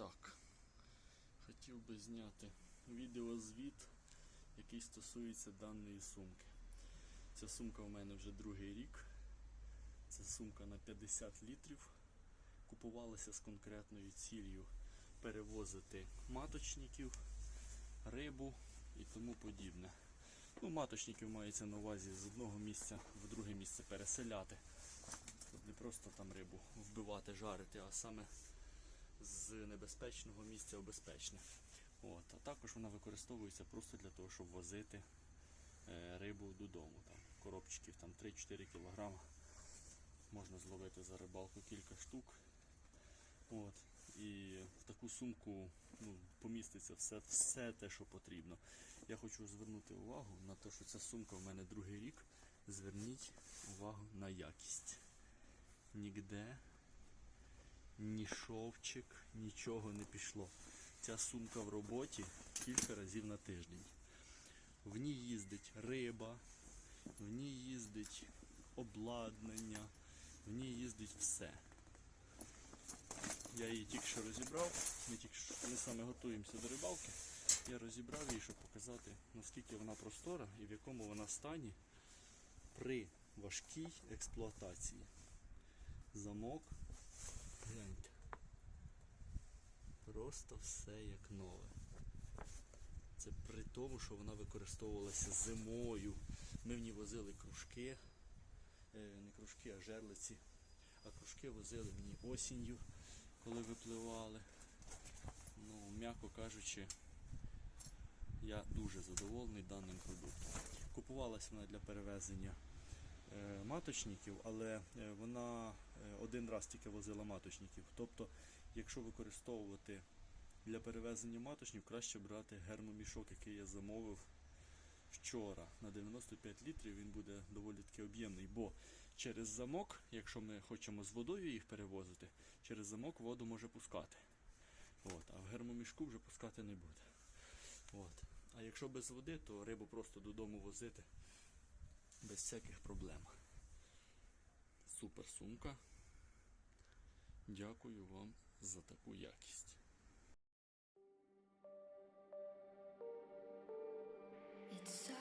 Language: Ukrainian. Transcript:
Так. Хотів би зняти відеозвіт, який стосується даної сумки. Ця сумка у мене вже другий рік. Це сумка на 50 літрів. Купувалася з конкретною ціллю перевозити маточників, рибу і тому подібне. Ну, маточників мається на увазі з одного місця в друге місце переселяти. Не просто там рибу вбивати, жарити, а саме з небезпечного місця в безпечне. От. А також вона використовується просто для того, щоб возити е, рибу додому. Там, коробчиків там 3-4 кг. Можна зловити за рибалку кілька штук. От. І в таку сумку ну, поміститься все, все те, що потрібно. Я хочу звернути увагу на те, що ця сумка в мене другий рік. Зверніть увагу на якість. Нігде ні шовчик, нічого не пішло. Ця сумка в роботі кілька разів на тиждень. В ній їздить риба, в ній їздить обладнання, в ній їздить все. Я її тільки що розібрав, ми тільки що ми саме готуємося до рибалки. Я розібрав її, щоб показати, наскільки вона простора і в якому вона стані при важкій експлуатації. Замок, гляньте. Просто все як нове. Це при тому, що вона використовувалася зимою. Ми в ній возили кружки, е, не кружки, а жерлиці. А кружки возили ній осінню, коли випливали. Ну, м'яко кажучи, я дуже задоволений даним продуктом. Купувалась вона для перевезення маточників, але е, вона е, один раз тільки возила маточників. Тобто, якщо використовувати для перевезення маточнів, краще брати гермомішок, який я замовив вчора на 95 літрів. Він буде доволі таки об'ємний, бо через замок, якщо ми хочемо з водою їх перевозити, через замок воду може пускати. От, а в гермомішку вже пускати не буде. От. А якщо без води, то рибу просто додому возити без всяких проблем. Супер сумка. Дякую вам за таку якість. It's so